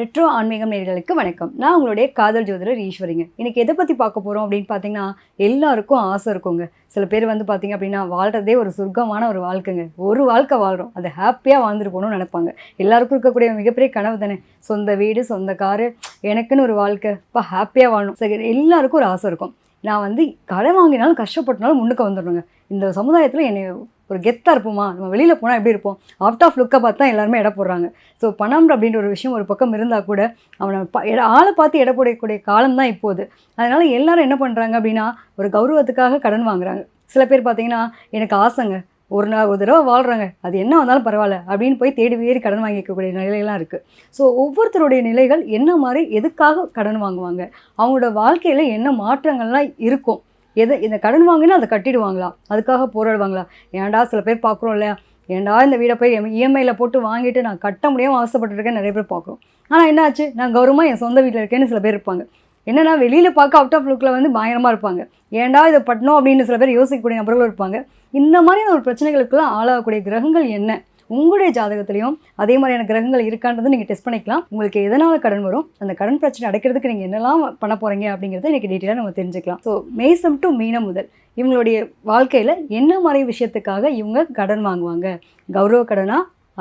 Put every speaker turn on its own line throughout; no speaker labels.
Retro ஆன்மீகம் நேர்களுக்கு வணக்கம். நான் உங்களுடைய காதல் ஜோதிடர் ஈஸ்வரிங்க. இன்றைக்கி எதை பற்றி பார்க்க போகிறோம் அப்படின்னு பார்த்தீங்கன்னா எல்லாருக்கும் ஆசை இருக்குங்க. சில பேர் வந்து பார்த்தீங்க அப்படின்னா வாழ்கிறதே ஒரு சொர்க்கமான ஒரு வாழ்க்கைங்க. ஒரு வாழ்க்கை வாழ்கிறோம் அதை ஹாப்பியாக வாழ்ந்துட்டு போகணும்னு நினைப்பாங்க. எல்லாருக்கும் இருக்கக்கூடிய மிகப்பெரிய கனவு தானே? சொந்த வீடு சொந்த காரு எனக்குன்னு ஒரு வாழ்க்கை. இப்போ ஹாப்பியாக வாழணும். சரி எல்லாருக்கும் ஒரு ஆசை இருக்கும். நான் வந்து கடன் வாங்கினாலும் கஷ்டப்பட்டனாலும் முன்னுக்கு வந்துடணுங்க. இந்த சமுதாயத்தில் என்னை ஒரு கெத்தாக இருப்போமா? நம்ம வெளியில் போனால் எப்படி இருப்போம்? அவுட் ஆஃப் லுக்கை பார்த்து தான் எல்லாருமே எடை போடுறாங்க. ஸோ பணம் அப்படின்ற ஒரு விஷயம் ஒரு பக்கம் இருந்தால் கூட அவனை ப எட ஆளை பார்த்து எடை போடக்கூடிய காலம் தான் இப்போது. அதனால் எல்லோரும் என்ன பண்ணுறாங்க அப்படின்னா ஒரு கௌரவத்துக்காக கடன் வாங்குறாங்க. சில பேர் பார்த்தீங்கன்னா எனக்கு ஆசைங்க. ஒரு நாள் ஒரு தடவை வாழ்கிறாங்க அது என்ன வந்தாலும் பரவாயில்ல அப்படின்னு போய் தேடி வேறு கடன் வாங்கிக்கக்கூடிய நிலையெல்லாம் இருக்குது ஸோ ஒவ்வொருத்தருடைய நிலைகள் என்ன மாதிரி எதுக்காக கடன் வாங்குவாங்க? அவங்களோட வாழ்க்கையில் என்ன மாற்றங்கள்லாம் இருக்கும்? எதை இந்த கடன் வாங்கினா அதை கட்டிடுவாங்களா அதுக்காக போராடுவாங்களா ஏன்டா சில பேர் பார்க்குறோம் இல்லையா? ஏன்டா இந்த வீடை போய் இஎம்ஐயில் போட்டு வாங்கிட்டு நான் கட்ட முடியாமல் அவசரப்பட்டுருக்கேன் நிறைய பேர் பார்க்குறோம். ஆனால் என்னாச்சு நான் கௌரவமாக என் சொந்த வீட்டில் இருக்கேன்னு சில பேர் இருப்பாங்க. என்னென்னா வெளியில் பார்க்க அவுட் ஆஃப் லுக்கில் வந்து பயங்கரமாக இருப்பாங்க. ஏன்டா இதை பட்டணும் அப்படின்னு சில பேர் யோசிக்கக்கூடிய நபர்களும் இருப்பாங்க. இந்த மாதிரியான ஒரு பிரச்சனைகளுக்குலாம் ஆளாகக்கூடிய கிரகங்கள் என்ன? உங்களுடைய ஜாதகத்திலையும் அதே மாதிரியான கிரகங்கள் இருக்கான்றது நீங்கள் டெஸ்ட் பண்ணிக்கலாம். உங்களுக்கு எதனால் கடன் வரும் அந்த கடன் பிரச்சனை அடைக்கிறதுக்கு நீங்கள் என்னெல்லாம் பண்ண போகிறீங்க அப்படிங்கிறத இன்றைக்கி டீட்டெயிலாக நம்ம தெரிஞ்சுக்கலாம். ஸோ மேசம் டு மீனம் முதல். இவங்களுடைய வாழ்க்கையில் என்ன மாதிரி விஷயத்துக்காக இவங்க கடன் வாங்குவாங்க? கௌரவ கடனா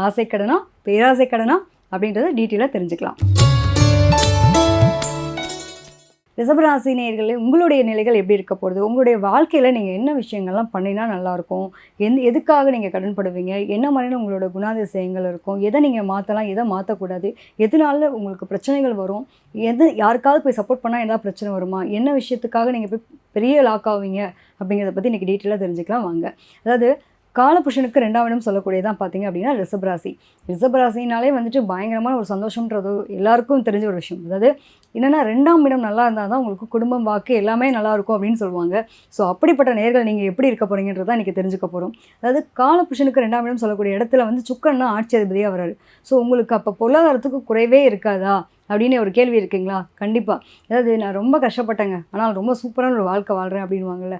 ஆசை கடனா பேராசை கடனா அப்படின்றத டீட்டெயிலாக தெரிஞ்சுக்கலாம். ரிசபராசினியர்களே உங்களுடைய நிலைகள் எப்படி இருக்க போகிறது உங்களுடைய வாழ்க்கையில் நீங்கள் என்ன விஷயங்கள்லாம் பண்ணினா நல்லாயிருக்கும் எந்த எதுக்காக நீங்கள் கடன்படுவீங்க? என்ன மாதிரியான உங்களோட குணாதிசயங்கள் இருக்கும்? எதை நீங்கள் மாற்றலாம் எதை மாற்றக்கூடாது எதனால உங்களுக்கு பிரச்சனைகள் வரும்? எது யாருக்காவது போய் சப்போர்ட் பண்ணால் எதாவது பிரச்சனை வருமா? என்ன விஷயத்துக்காக நீங்கள் போய் பெரிய லாக் ஆவீங்க? அப்படிங்கிறத பற்றி இன்றைக்கி டீட்டெயிலாக தெரிஞ்சுக்கலாம். வாங்க. அதாவது காலபுருஷனுக்கு ரெண்டாம் இடம் சொல்லக்கூடியதான் பார்த்தீங்க அப்படின்னா ரிஷபராசி ரிஷபராசினாலே வந்துட்டு பயங்கரமான ஒரு சந்தோஷம்ன்றது எல்லாருக்கும் தெரிஞ்ச ஒரு விஷயம். அதாவது என்னென்னா ரெண்டாம் இடம் நல்லா இருந்தால் தான் உங்களுக்கு குடும்பம் வாக்கு எல்லாமே நல்லா இருக்கும் அப்படின்னு சொல்லுவாங்க. ஸோ அப்படிப்பட்ட நேர்கள் நீங்கள் எப்படி இருக்க போகிறீங்கன்றதான் இன்றைக்கி தெரிஞ்சுக்க போகிறோம் அதாவது காலபுருஷனுக்கு ரெண்டாம் இடம் சொல்லக்கூடிய இடத்துல வந்து சுக்கன்னா ஆட்சி அதிபதியாக வராரு ஸோ உங்களுக்கு அப்போ பொருளாதாரத்துக்கு குறைவே இருக்காதா? அப்படின்னு ஒரு கேள்வி இருக்குங்களா? கண்டிப்பாக அதாவது நான் ரொம்ப கஷ்டப்பட்டேங்க. ஆனால் ரொம்ப சூப்பரான ஒரு வாழ்க்கை வாழ்கிறேன் அப்படின்வாங்கல்ல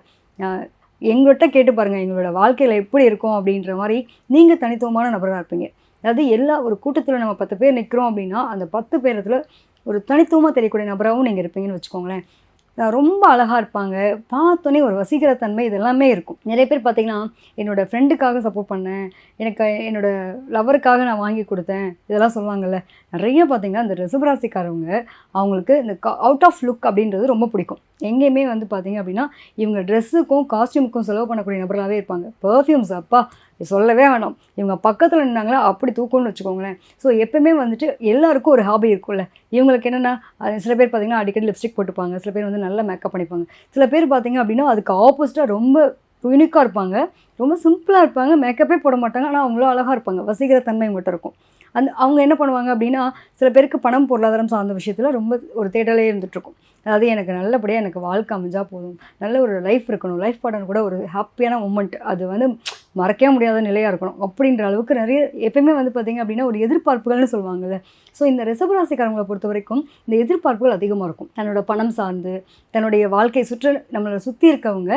எங்கள்கிட்ட கேட்டு பாருங்கள் எங்களோட வாழ்க்கையில் எப்படி இருக்கும் அப்படின்ற மாதிரி நீங்கள் தனித்துவமான நபராக இருப்பீங்க. அதாவது எல்லா ஒரு கூட்டத்தில் நம்ம பத்து பேர் நிற்கிறோம் அப்படின்னா அந்த பத்து பேரத்தில் ஒரு தனித்துவமாக தெரியக்கூடிய நபராகவும் நீங்கள் இருப்பீங்கன்னு வச்சுக்கோங்களேன். ரொம்ப அழகாக இருப்பாங்க. பார்த்தோன்னே ஒரு வசீகரத்தன்மை இதெல்லாமே இருக்கும். நிறைய பேர் பார்த்திங்கன்னா என்னோடய ஃப்ரெண்டுக்காக சப்போர்ட் பண்ணேன். எனக்கு என்னோடய லவருக்காக நான் வாங்கி கொடுத்தேன். இதெல்லாம் சொல்லுவாங்கள்ல நிறைய பார்த்திங்கன்னா இந்த ரிசபராசிக்காரவங்க அவங்களுக்கு இந்த அவுட் ஆஃப் லுக் அப்படின்றது ரொம்ப பிடிக்கும். எங்கேயுமே வந்து பார்த்திங்க அப்படின்னா இவங்க ட்ரெஸ்ஸுக்கும் காஸ்டியூமுக்கும் செலவு பண்ணக்கூடிய நபர்களாகவே இருப்பாங்க. பர்ஃப்யூம்ஸ் அப்பா சொல்லவே வேணாம். இவங்க பக்கத்தில் நின்னாங்களா அப்படி தூக்கம்னு வச்சுக்கோங்களேன். ஸோ எப்பவுமே வந்துட்டு எல்லாருக்கும் ஒரு ஹாபி இருக்கும்ல. இவங்களுக்கு என்னென்னா சில பேர் பார்த்திங்கன்னா அடிக்கடி லிப்ஸ்டிக் போட்டுப்பாங்க. சில பேர் வந்து நல்லா மேக்கப் பண்ணிப்பாங்க. சில பேர் பார்த்திங்க அப்படின்னா அதுக்கு ஆப்போசிட்டாக ரொம்ப யூனிக்காக இருப்பாங்க. ரொம்ப சிம்பிளாக இருப்பாங்க. மேக்கப்பே போட மாட்டாங்க. ஆனால் அவங்களும் அழகாக இருப்பாங்க. வசீகர தன்மை மட்டும் இருக்கும். அந்த அவங்க என்ன பண்ணுவாங்க அப்படின்னா சில பேருக்கு பணம் பொருளாதாரம் சார்ந்த விஷயத்தில் ரொம்ப ஒரு தேடலே இருந்துகிட்ருக்கும் அதாவது எனக்கு நல்லபடியாக எனக்கு வாழ்க்கை அமைஞ்சால் போதும். நல்ல ஒரு லைஃப் இருக்கணும். லைஃப் பாடம் கூட ஒரு ஹாப்பியான மூமெண்ட் அது வந்து மறக்கவே முடியாத நிலையாக இருக்கணும். அப்படின்ற அளவுக்கு நிறைய எப்பயுமே வந்து பார்த்திங்க அப்படின்னா ஒரு எதிர்பார்ப்புகள்னு சொல்லுவாங்கள்ல ஸோ இந்த ரிசபராசிக்காரங்களை பொறுத்த வரைக்கும் இந்த எதிர்பார்ப்புகள் அதிகமாக இருக்கும். தன்னோட பணம் சார்ந்து தன்னுடைய வாழ்க்கை சுற்று நம்மளை சுற்றி இருக்கவங்க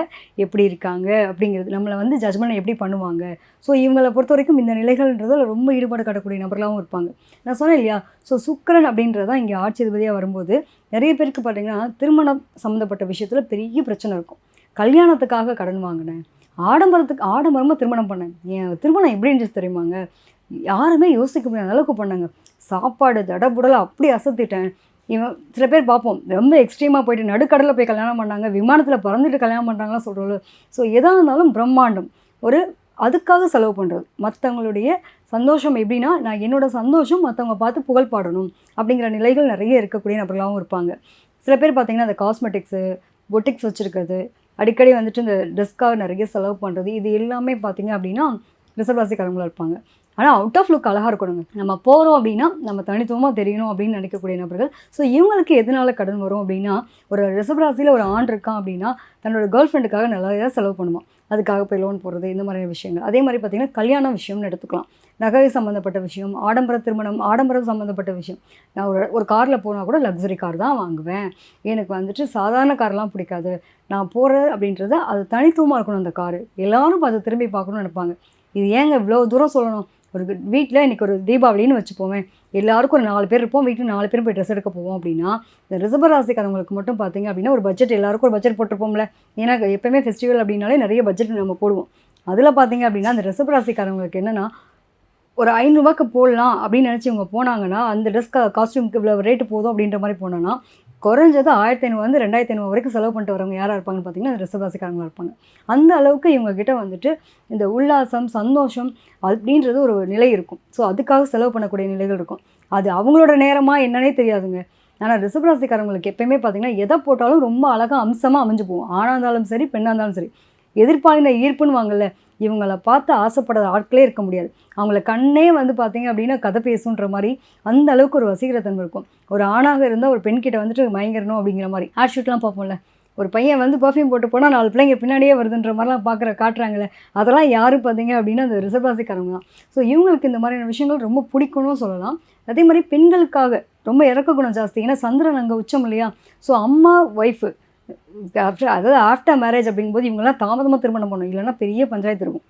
எப்படி இருக்காங்க அப்படிங்கிறது நம்மளை வந்து ஜட்மெண்ட் எப்படி பண்ணுவாங்க? ஸோ இவங்களை பொறுத்த வரைக்கும் இந்த நிலைகள்ன்றதில் ரொம்ப ஈடுபாடு காட்டக்கூடிய நபர்களாகவும் இருப்பாங்க. நான் சொன்னேன் இல்லையா? ஸோ சுக்கரன் அப்படின்றதான் இங்கே ஆட்சி வரும்போது நிறைய பேருக்கு பார்த்தீங்கன்னா திருமணம் சம்மந்தப்பட்ட விஷயத்தில் பெரிய பிரச்சனை இருக்கும். கல்யாணத்துக்காக கடன் வாங்கினேன். ஆடம்பரத்துக்கு ஆடம்பரமாக திருமணம் பண்ணேன். என் திருமணம் எப்படி இருந்துச்சு தெரியுமாங்க? யாருமே யோசிக்க முடியாத அளவுக்கு பண்ணாங்க. சாப்பாடு தடபுடலை அப்படி அசத்திட்டேன். இவன் சில பேர் பார்ப்போம் ரொம்ப எக்ஸ்ட்ரீமாக போயிட்டு நடுக்கடலில் போய் கல்யாணம் பண்ணாங்க விமானத்தில் பறந்துட்டு கல்யாணம் பண்ணுறாங்களாம் சொல்கிறோம் ஸோ எதாக இருந்தாலும் பிரம்மாண்டம். ஒரு அதுக்காக செலவு பண்ணுறது மற்றவங்களுடைய சந்தோஷம் எப்படின்னா நான் என்னோடய சந்தோஷம் மற்றவங்க பார்த்து புகழ் பாடணும் அப்படிங்கிற நிலைகள் நிறைய இருக்கக்கூடிய நபர்களாகவும் இருப்பாங்க. சில பேர் பார்த்திங்கன்னா அந்த காஸ்மெட்டிக்ஸு பொட்டிக்ஸ் வச்சுருக்கிறது அடிக்கடி வந்துட்டு இந்த ட்ரெஸ்க்காக நிறைய செலவு பண்ணுறது இது எல்லாமே பார்த்திங்க அப்படின்னா ரிசர்வாசிக்காரங்களாக இருப்பாங்க. ஆனால் அவுட் ஆஃப் லுக் அழகாக இருக்கணுங்க. நம்ம போகிறோம் அப்படின்னா நம்ம தனித்துவமாக தெரியணும் அப்படின்னு நினைக்கக்கூடிய நபர்கள். ஸோ இவங்களுக்கு எதனால் கடன் வரும் அப்படின்னா ஒரு ரிசபராசியில் ஒரு ஆண் இருக்கான் அப்படின்னா தன்னோட கேர்ள் ஃப்ரெண்டுக்காக நிறையா செலவு பண்ணுவான். அதுக்காக போய் லோன் போடுறது இந்த மாதிரியான விஷயங்கள். அதே மாதிரி பார்த்திங்கன்னா கல்யாண விஷயம்னு எடுத்துக்கலாம். நகை சம்மந்தப்பட்ட விஷயம் ஆடம்பர திருமணம் ஆடம்பரம் சம்மந்தப்பட்ட விஷயம். நான் ஒரு ஒரு காரில் போனால் கூட லக்ஸரி கார் தான் வாங்குவேன். எனக்கு வந்துட்டு சாதாரண கார்லாம் பிடிக்காது. நான் போகிறது அப்படின்றது அது தனித்துவமாக இருக்கணும் அந்த காரு எல்லாரும் அதை திரும்பி பார்க்கணும்னு நினைப்பாங்க. இது ஏங்க இவ்வளோ தூரம் சொல்லணும்? ஒரு வீட்டில் இன்றைக்கி ஒரு தீபாவளின்னு வச்சுப்போவேன் எல்லாருக்கும் ஒரு நாலு பேர் இருப்போம் வீட்டில் நாலு பேரும் போய் ட்ரெஸ் எடுக்க போவோம் அப்படின்னா இந்த ரிசர்வ ராசிக்காரங்களுக்கு மட்டும் பார்த்தீங்க அப்படின்னா ஒரு பட்ஜெட் எல்லாருக்கும் ஒரு பட்ஜெட் போட்டிருப்போம்ல. ஏன்னா எப்போயுமே ஃபெஸ்டிவல் அப்படின்னாலே நிறைய பட்ஜெட் நம்ம போடுவோம். அதில் பார்த்தீங்க அப்படின்னா அந்த ரிசர்வராசிக்காரவங்களுக்கு என்னென்னா ஒரு ஐநூறுரூவாக்கு போடலாம் அப்படின்னு நினச்சி இவங்க போனாங்கன்னா அந்த ட்ரெஸ் காஸ்ட்யூமுக்கு இவ்வளோ ரேட்டு போதும் அப்படின்ற மாதிரி போனோன்னா குறைஞ்சது ஆயிரத்தி ஐநூறு வந்து ரெண்டாயிரத்தி ஐநூறு வரைக்கும் செலவு பண்ணிட்டு வரவங்க யாராக இருப்பாங்கன்னு பார்த்தீங்கன்னா அந்த இருப்பாங்க. அந்த அளவுக்கு இவங்க கிட்ட வந்துட்டு இந்த உல்லாசம் சந்தோஷம் அப்படின்றது ஒரு நிலை இருக்கும். ஸோ அதுக்காக செலவு பண்ணக்கூடிய நிலைகள் இருக்கும். அது அவங்களோட நேரமாக என்னன்னே தெரியாதுங்க. ஆனால் ரிசர்வராசிக்காரங்களுக்கு எப்பயுமே பார்த்தீங்கன்னா எதை போட்டாலும் ரொம்ப அழகாக அம்சமாக அமைஞ்சு போகும். ஆணாக இருந்தாலும் சரி பெண்ணாக இருந்தாலும் சரி. எதிர்பாலின ஈர்ப்புன்னு வாங்கல. இவங்கள பார்த்து ஆசைப்படாத ஆட்களே இருக்க முடியாது. அவங்கள கண்ணே வந்து பார்த்தீங்க அப்படின்னா கதை பேசுன்ற மாதிரி அந்த அளவுக்கு ஒரு வசீகரத்தன்மை இருக்கும். ஒரு ஆணாக இருந்தால் ஒரு பெண்கிட்ட வந்துட்டு மயங்கரணும் அப்படிங்கிற மாதிரி. ஆட் ஷூட்லாம் பார்ப்போம்ல. ஒரு பையன் வந்து பர்ஃப்யூம் போட்டு போனால் நாலு பிள்ளைங்க பின்னாடியே வருதுன்ற மாதிரிலாம் பார்க்குற காட்டுறாங்களே அதெல்லாம் யார் பார்த்தீங்க அப்படின்னா அந்த ரிசர்வாசிக்காரங்க தான். ஸோ இவங்களுக்கு இந்த மாதிரியான விஷயங்கள் ரொம்ப பிடிக்கணும்னு சொல்லலாம். அதே மாதிரி பெண்களுக்காக ரொம்ப இறக்க குணம் ஜாஸ்தி. ஏன்னா சந்திரன் அங்கே உச்சம் இல்லையா? ஸோ அம்மா ஒய்ஃபு ஆஃப்டர் அதாவது ஆஃப்டர் மேரேஜ் அப்படிங்கும்போது இவங்கெல்லாம் தாமதமாக திருமணம் பண்ணணும். இல்லைன்னா பெரிய பஞ்சாயத்து இருக்கும்.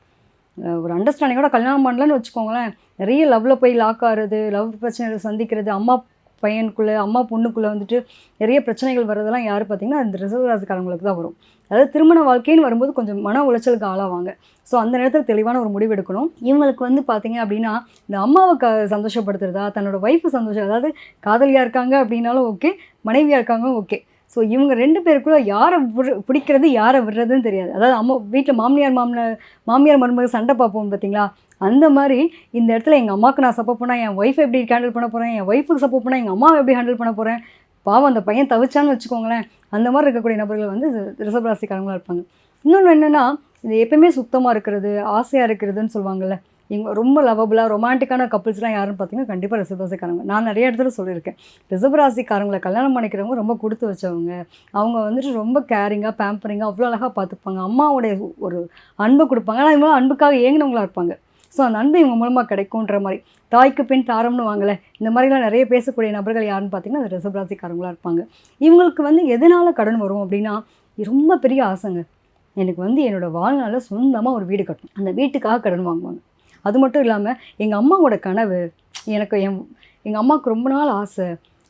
ஒரு அண்டர்ஸ்டாண்டிங்கோட கல்யாணம் பண்ணலன்னு வச்சுக்கோங்களேன். நிறைய லவ்வில் போய் லாக் ஆகிறது லவ் பிரச்சனைகள் சந்திக்கிறது அம்மா பையனுக்குள்ளே அம்மா பொண்ணுக்குள்ளே வந்துட்டு நிறைய பிரச்சனைகள் வர்றதெல்லாம் யார் பார்த்தீங்கன்னா அந்த ரிசர்வ் ராசிக்காரங்களுக்கு தான் வரும். அதாவது திருமண வாழ்க்கைன்னு வரும்போது கொஞ்சம் மன உளைச்சலுக்கு ஆளாவாங்க. ஸோ அந்த நேரத்தில் தெளிவான ஒரு முடிவு எடுக்கணும். இவங்களுக்கு வந்து பார்த்தீங்க அப்படின்னா இந்த அம்மாவை க சந்தோஷப்படுத்துறதா தன்னோட ஒய்ஃபு சந்தோஷம் அதாவது காதலியாக இருக்காங்க அப்படின்னாலும் ஓகே மனைவியாக இருக்காங்க ஓகே ஸோ இவங்க ரெண்டு பேருக்குள்ள யாரை பிடிக்கிறது யாரை விடுறதுன்னு தெரியாது. அதாவது அம்மா வீட்டில் மாமியார் மாமனார் மாமியார் மருமக சண்டை பார்ப்போம் பார்த்தீங்களா அந்த மாதிரி இந்த இடத்துல எங்கள் அம்மாவுக்கு நான் சப்போர்ட் பண்ணால் என் ஒய்ஃப் எப்படி ஹேண்டில் பண்ண போகிறேன் என் ஒய்ஃபுக்கு சப்போர்ட் பண்ணால் எங்கள் அம்மாவை எப்படி ஹேண்டில் பண்ண போகிறேன் பாவம் அந்த பையன் தவிச்சான்னு வச்சுக்கோங்களேன். அந்த மாதிரி இருக்கக்கூடிய நபர்கள் வந்து ரிசர்வ் ராசிக்காரங்களாக இருப்பாங்க. இன்னொன்று என்னென்னா இது எப்பயுமே சுத்தமாக இருக்கிறது ஆசையாக இருக்கிறதுன்னு சொல்லுவாங்கள்ல இவங்க ரொம்ப லவபுளாக ரொமான்டிக்கான கப்புள்ஸ்லாம் யாருன்னு பார்த்தீங்கன்னா கண்டிப்பாக ரிசர்வராசிக்காரங்க நான் நிறைய இடத்துல சொல்லியிருக்கேன். ரிசர்வ் ராசிக்காரங்களை கல்யாணம் பண்ணிக்கிறவங்க ரொம்ப கொடுத்து வச்சவங்க. அவங்க வந்துட்டு ரொம்ப கேரிங்காக பேம்பரிங்காக அவ்வளோ அழகாக பார்த்துப்பாங்க. அம்மாவுடைய ஒரு அன்பை கொடுப்பாங்க. ஆனால் இவங்க அன்புக்காக ஏங்கினவங்களாக இருப்பாங்க. ஸோ அந்த அன்பு இவங்க மூலமாக கிடைக்குன்ற மாதிரி. தாய்க்கு பின் தாரம்னு வாங்கல. இந்த மாதிரிலாம் நிறைய பேசக்கூடிய நபர்கள் யாருன்னு பார்த்தீங்கன்னா அந்த ரிசர்வ் ராசிக்காரங்களாக இருப்பாங்க. இவங்களுக்கு வந்து எதனால் கடன் வரும் அப்படின்னா ரொம்ப பெரிய ஆசைங்க. எனக்கு வந்து என்னோடய வாழ்நாளில் சொந்தமாக ஒரு வீடு கட்டணும். அந்த வீட்டுக்காக கடன் வாங்குவாங்க. அது மட்டும் இல்லாமல் எங்கள் அம்மாவோட கனவு எனக்கு என் எங்கள் அம்மாவுக்கு ரொம்ப நாள் ஆசை.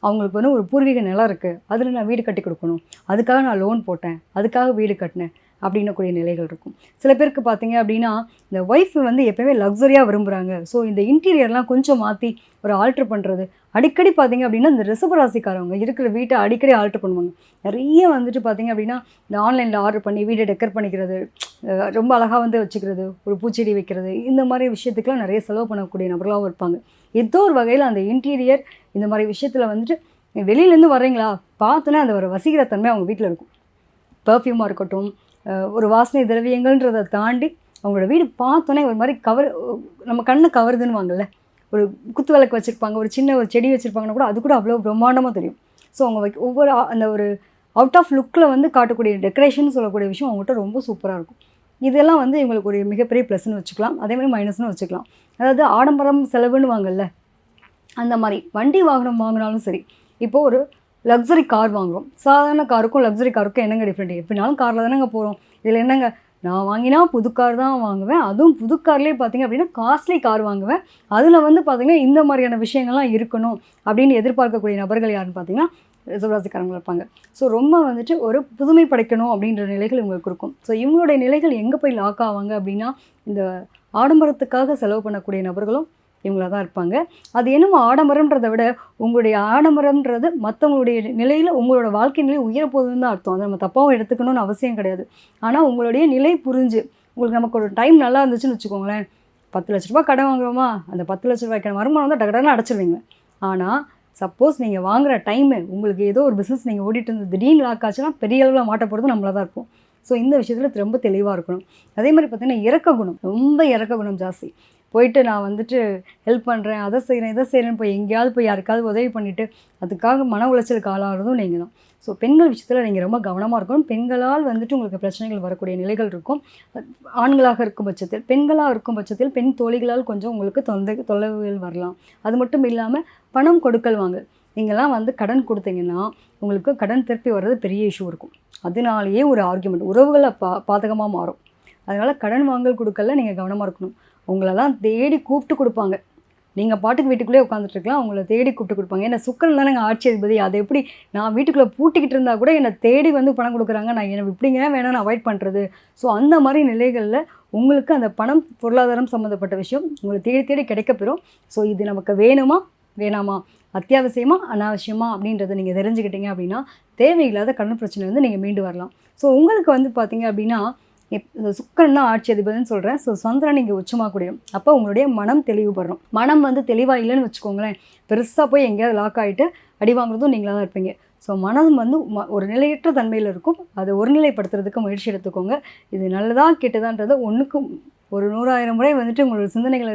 அவங்களுக்கு வந்து ஒரு பூர்வீக நிலம் இருக்குது அதில் நான் வீடு கட்டி கொடுக்கணும். அதுக்காக நான் லோன் போட்டேன். அதுக்காக வீடு கட்டினேன். அப்படின்னக்கூடிய நிலைகள் இருக்கும். சில பேருக்கு பார்த்தீங்க அப்படின்னா இந்த ஒய்ஃப் வந்து எப்போயுமே லக்ஸரியாக விரும்புகிறாங்க ஸோ இந்த இன்டீரியர்லாம் கொஞ்சம் மாற்றி ஒரு ஆல்ட்ரு பண்ணுறது அடிக்கடி பார்த்தீங்க அப்படின்னா இந்த ரிசபராசிக்காரவங்க ராசிக்காரவங்க இருக்கிற வீட்டை அடிக்கடி ஆல்ட்ரு பண்ணுவாங்க. நிறைய வந்துட்டு பார்த்தீங்க அப்படின்னா இந்த ஆன்லைனில் ஆர்டர் பண்ணி வீடை டெக்கர் பண்ணிக்கிறது ரொம்ப அழகாக வந்து வச்சுக்கிறது ஒரு பூச்செடி வைக்கிறது இந்த மாதிரி விஷயத்துக்குலாம் நிறைய செலவு பண்ணக்கூடிய நபர்களாகவும் இருப்பாங்க. ஏதோ ஒரு வகையில் அந்த இன்டீரியர் இந்த மாதிரி விஷயத்தில் வந்துட்டு வெளியிலேருந்து வர்றீங்களா? பார்த்தோன்னே அந்த ஒரு வசீகர தன்மை அவங்க வீட்டில் இருக்கும். பர்ஃப்யூமாக இருக்கட்டும் ஒரு வாசனை திரவியங்கள்ன்றதை தாண்டி அவங்களோட வீடு பார்த்தோன்னே ஒரு மாதிரி கவர் நம்ம கண்ணை கவருதுன்னு வாங்கல்ல ஒரு குத்து விளக்கு வச்சுருப்பாங்க ஒரு சின்ன ஒரு செடி வச்சுருப்பாங்கன்னா கூட அது கூட அவ்வளோ பிரம்மாண்டமாக தெரியும். ஸோ அவங்க வைக்க ஒவ்வொரு அந்த ஒரு அவுட் ஆஃப் லுக்கில் வந்து காட்டக்கூடிய டெக்கரேஷன் சொல்லக்கூடிய விஷயம் அவங்ககிட்ட ரொம்ப சூப்பராக இருக்கும். இதெல்லாம் வந்து இவங்களுக்கு ஒரு மிகப்பெரிய ப்ளஸ்ன்னு வச்சுக்கலாம். அதே மாதிரி மைனஸ்னு வச்சுக்கலாம். அதாவது ஆடம்பரம் செலவுன்னு வாங்கல்ல அந்த மாதிரி வண்டி வாகனம் வாங்கினாலும் சரி இப்போது ஒரு லக்ஸரி கார் வாங்குறோம். சாதாரண காருக்கும் லக்ஸரி காருக்கும் என்னங்க டிஃப்ரெண்ட் எப்படினாலும் காரில் தானேங்க போகிறோம் இதில் என்னங்க? நான் வாங்கினா புது கார் தான் வாங்குவேன். அதுவும் புது கார்லேயே பார்த்தீங்க அப்படின்னா காஸ்ட்லி கார் வாங்குவேன். அதில் வந்து பார்த்திங்கன்னா இந்த மாதிரியான விஷயங்கள்லாம் இருக்கணும் அப்படின்னு எதிர்பார்க்கக்கூடிய நபர்கள் யாருன்னு பார்த்தீங்கன்னா ரிசர்வராசிக்காரங்க இருப்பாங்க. ஸோ ரொம்ப வந்துட்டு ஒரு புதுமை படைக்கணும் அப்படின்ற நிலைகள் இவங்களுக்கு இருக்கும். ஸோ இவங்களுடைய நிலைகள் எங்கே போய் லாக் ஆவாங்க அப்படின்னா இந்த ஆடம்பரத்துக்காக செலவு பண்ணக்கூடிய நபர்களும் இவங்களா தான் இருப்பாங்க. அது என்னமோ ஆடம்பரம்ன்றதை விட உங்களுடைய ஆடம்பரம்ன்றது மற்றவங்களுடைய நிலையில் உங்களோட வாழ்க்கை நிலை உயரப்போகுதுன்னு தான் அர்த்தம். அதை நம்ம தப்பாகவும் எடுத்துக்கணும்னு அவசியம் கிடையாது. ஆனால் உங்களுடைய நிலை புரிஞ்சு உங்களுக்கு நமக்கு ஒரு டைம் நல்லா இருந்துச்சுன்னு வச்சுக்கோங்களேன். பத்து லட்ச ரூபாய் கடன் வாங்குறோமா? அந்த பத்து லட்ச ரூபாய்க்கான வருமானம் வந்து டக்குன்னு அடைச்சிருவீங்க. ஆனால் சப்போஸ் நீங்கள் வாங்குற டைமு உங்களுக்கு ஏதோ ஒரு பிஸ்னஸ் நீங்கள் ஓடிட்டு இருந்து திடீர்னு லாக் ஆச்சுன்னா பெரிய அளவில் மாட்ட போகிறது நம்மள தான் இருக்கும். ஸோ இந்த விஷயத்தில் ரொம்ப தெளிவாக இருக்கணும். அதே மாதிரி பார்த்தீங்கன்னா இறக்க குணம் ரொம்ப இறக்க குணம் ஜாஸ்தி. போயிட்டு நான் வந்துட்டு ஹெல்ப் பண்ணுறேன் அதை செய்கிறேன் இதை செய்கிறேன்னு போய் எங்கேயாவது போய் யாருக்காவது உதவி பண்ணிவிட்டு அதுக்காக மன உளைச்சலுக்கு ஆளாகிறதும் நீங்கள் தான். ஸோ பெண்கள் விஷயத்தில் நீங்கள் ரொம்ப கவனமாக இருக்கணும். பெண்களால் வந்துட்டு உங்களுக்கு பிரச்சனைகள் வரக்கூடிய நிலைகள் இருக்கும். ஆண்களாக இருக்கும் பட்சத்தில் பெண்களாக இருக்கும் பட்சத்தில் பெண் தோழிகளால் கொஞ்சம் உங்களுக்கு தொந்தை தொலைவுகள் வரலாம். அது மட்டும் இல்லாமல் பணம் கொடுக்கல் வாங்க நீங்கள்லாம் வந்து கடன் கொடுத்தீங்கன்னா உங்களுக்கு கடன் திருப்பி வர்றது பெரிய இஷ்யூ இருக்கும். அதனாலேயே ஒரு ஆர்குமெண்ட் உறவுகளை பா பாதகமாக மாறும். அதனால் கடன் வாங்கல் கொடுக்கல நீங்கள் கவனமாக இருக்கணும். உங்களெல்லாம் தேடி கூப்பிட்டு கொடுப்பாங்க. நீங்கள் பாட்டுக்கு வீட்டுக்குள்ளே உட்காந்துட்டு இருக்கலாம் உங்களை தேடி கூப்பிட்டு கொடுப்பாங்க. ஏன்னா சுக்கரன் தானே ஆட்சி அதிபதி. அதை எப்படி நான் வீட்டுக்குள்ளே பூட்டிக்கிட்டு இருந்தால் கூட என்னை தேடி வந்து பணம் கொடுக்குறாங்க. நான் என்ன இப்படிங்க வேணாம் அவாய்ட் பண்ணுறது ஸோ அந்த மாதிரி நிலைகளில் உங்களுக்கு அந்த பணம் பொருளாதாரம் சம்மந்தப்பட்ட விஷயம் உங்களை தேடி தேடி கிடைக்கப்பெறும். ஸோ இது நமக்கு வேணுமா வேணாமா அத்தியாவசியமா அனாவசியமா அப்படின்றத நீங்கள் தெரிஞ்சுக்கிட்டீங்க அப்படின்னா தேவையில்லாத கடன் பிரச்சனை வந்து நீங்கள் மீண்டு வரலாம். ஸோ உங்களுக்கு வந்து பார்த்தீங்க அப்படின்னா இப்- இந்த ஆட்சி அதிபதினு சொல்கிறேன் ஸோ சந்திரன் இங்கே உச்சமாக கூடியும். அப்போ உங்களுடைய மனம் தெளிவுபடுறோம் மனம் வந்து தெளிவாக இல்லைன்னு வச்சுக்கோங்களேன். பெருசாக போய் எங்கேயாவது லாக் ஆகிட்டு அடி வாங்குறதும் நீங்களாக தான் இருப்பீங்க. ஸோ மனம் வந்து ம- ஒரு நிலையற்ற தன்மையில் இருக்கும். அதை ஒருநிலைப்படுத்துறதுக்கு முயற்சி எடுத்துக்கோங்க. இது நல்லதா கெட்டதான்றது ஒன்றுக்கும் ஒரு நூறாயிரம் முறை வந்துட்டு உங்களோட சிந்தனைகளை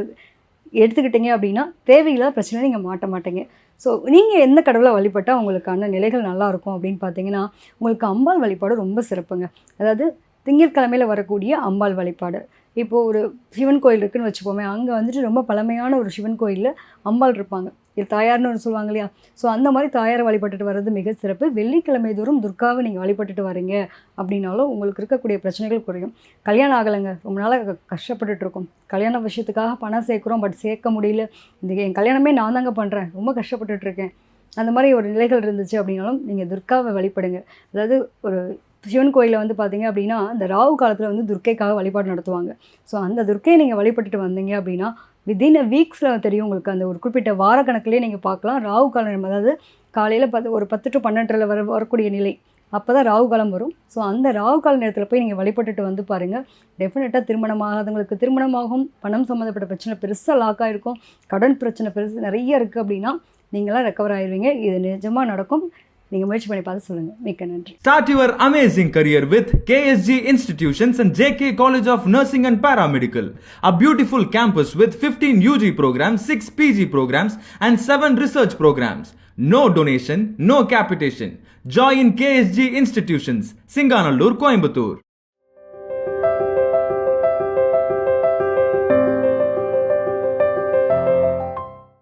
எடுத்துக்கிட்டீங்க அப்படின்னா தேவையில்லாத பிரச்சனை நீங்கள் மாட்ட மாட்டீங்க. ஸோ நீங்கள் எந்த கடவுளை வழிபட்டால் உங்களுக்கான நிலைகள் நல்லாயிருக்கும் அப்படின்னு பார்த்தீங்கன்னா உங்களுக்கு அம்பாள் வழிபாடு ரொம்ப சிறப்புங்க. அதாவது திங்கட்கிழமையில் வரக்கூடிய அம்பாள் வழிபாடு. இப்போது ஒரு சிவன் கோயில் இருக்குன்னு வச்சுப்போமே அங்கே வந்துட்டு ரொம்ப பழமையான ஒரு சிவன் கோயிலில் அம்பாள் இருப்பாங்க. இது தாயார்னு ஒன்று சொல்லுவாங்க இல்லையா? ஸோ அந்த மாதிரி தாயாரை வழிபட்டுட்டு வர்றது மிக சிறப்பு. வெள்ளிக்கிழமை தோறும் துர்காவை நீங்கள் வழிபட்டுட்டு வரீங்க அப்படின்னாலும் உங்களுக்கு இருக்கக்கூடிய பிரச்சனைகள் குறையும். கல்யாணம் ஆகலைங்க. ரொம்ப நாளாக கஷ்டப்பட்டுட்டு இருக்கோம். கல்யாண விஷயத்துக்காக பணம் சேர்க்குறோம் பட் சேர்க்க முடியல. இந்த என் கல்யாணமே நான் தாங்க பண்ணுறேன் ரொம்ப கஷ்டப்பட்டுட்ருக்கேன் அந்த மாதிரி ஒரு நிலைகள் இருந்துச்சு அப்படின்னாலும் நீங்கள் துர்காவை வழிபடுங்க. அதாவது ஒரு சிவன் கோயிலில் வந்து பார்த்தீங்க அப்படின்னா இந்த ராகு காலத்தில் வந்து துர்க்கைக்காக வழிபாடு நடத்துவாங்க. ஸோ அந்த துர்க்கையை நீங்கள் வழிபட்டுட்டு வந்தீங்க அப்படின்னா வித்தின் அ வீக்ஸில் தெரியும் உங்களுக்கு அந்த ஒரு குறிப்பிட்ட வார கணக்குலேயே நீங்கள் பார்க்கலாம். ராகு காலம் அதாவது காலையில் பத்து ஒரு பத்து டு பன்னெண்டில் வர வரக்கூடிய நிலை. அப்போ தான் ராகு காலம் வரும். ஸோ அந்த ராகு கால நேரத்தில் போய் நீங்கள் வழிபட்டுட்டு வந்து பாருங்கள் டெஃபினட்டாக திருமணமாகாதவங்களுக்கு திருமணமாகும். பணம் சம்மந்தப்பட்ட பிரச்சனை பெருசாக லாக் ஆகிருக்கும் கடன் பிரச்சனை பெருசு நிறைய இருக்குது அப்படின்னா நீங்களாம் ரெக்கவர் ஆயிடுவீங்க இது நிஜமாக நடக்கும். நீங்கள் முயற்சி பண்ணி பார்த்து சொல்லுங்கள் மிக்க நன்றி
Start your amazing career with KSG Institutions and JK College of Nursing and Paramedical, a beautiful campus with 15 UG programs, 6 PG programs, and 7 research programs. No donation, no capitation. Join KSG Institutions, Singanallur, Coimbatore.